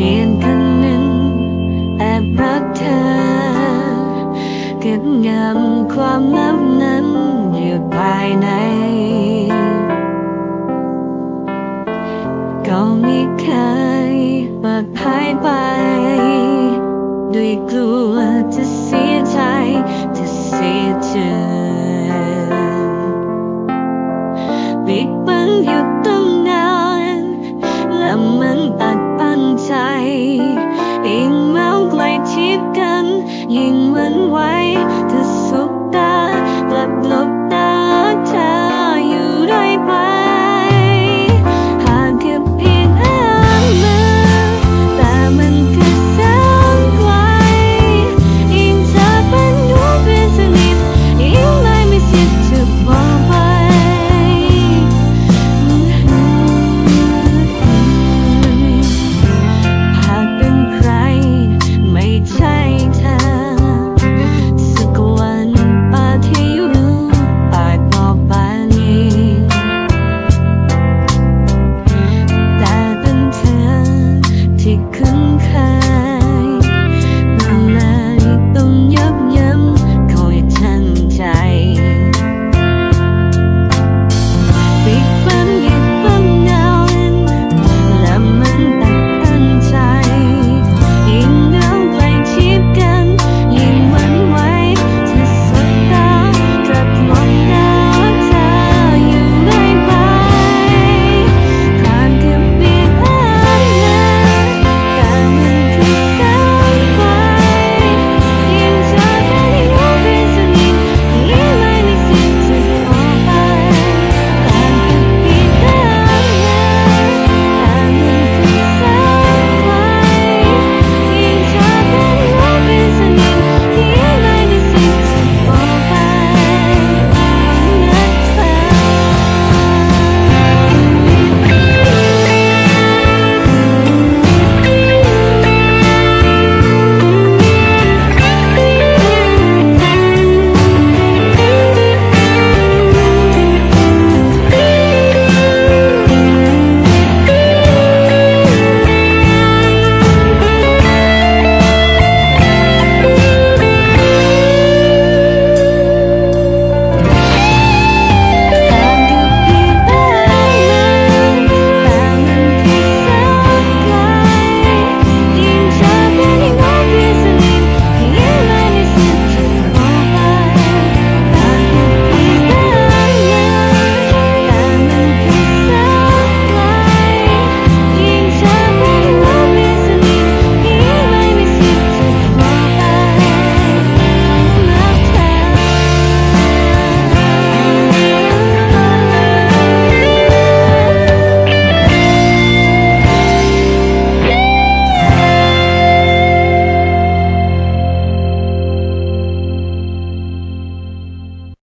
ลี่ยงคนหนึ่งแอบรักเธอเก็บงำความลับนั้นอยู่ภายใน ก็ไม่เคยเปิดเผยไป ด้วยกลัวจะเสียใจ magic